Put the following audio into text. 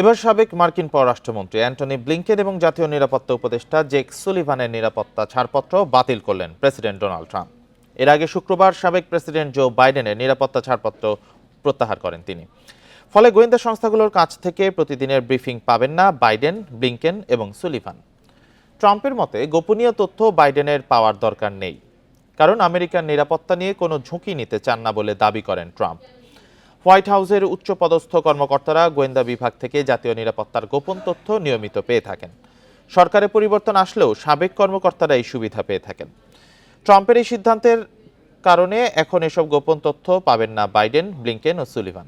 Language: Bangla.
এবার সাবেক মার্কিন পররাষ্ট্রমন্ত্রী অ্যান্টনি ব্লিংকেন এবং জাতীয় নিরাপত্তা উপদেষ্টা জেক সুলিভানের নিরাপত্তা ছাড়পত্র বাতিল করলেন প্রেসিডেন্ট ডোনাল্ড ট্রাম্প। এর আগে শুক্রবার সাবেক প্রেসিডেন্ট জো বাইডেনের নিরাপত্তা ছাড়পত্র প্রত্যাহার করেন তিনি। ফলে গোয়েন্দা সংস্থাগুলোর কাছ থেকে প্রতিদিনের ব্রিফিং পাবেন না বাইডেন, ব্লিংকেন এবং সুলিভান। ট্রাম্পের মতে, গোপনীয় তথ্য বাইডেনের পাওয়ার দরকার নেই, কারণ আমেরিকার নিরাপত্তা নিয়ে কোনো ঝুঁকি নিতে চান না বলে দাবি করেন ট্রাম্প। হোয়াইট হাউসের উচ্চপদস্থ কর্মকর্তারা গোয়েন্দা বিভাগ থেকে জাতীয় নিরাপত্তার গোপন তথ্য নিয়মিত পেয়ে থাকেন। সরকারের পরিবর্তন আসলেও সাবেক কর্মকর্তারা এই সুবিধা পেয়ে থাকেন। ট্রাম্পের এই সিদ্ধান্তের কারণে এখন এসব গোপন তথ্য পাবেন না বাইডেন, ব্লিংকেন ও সুলিভান।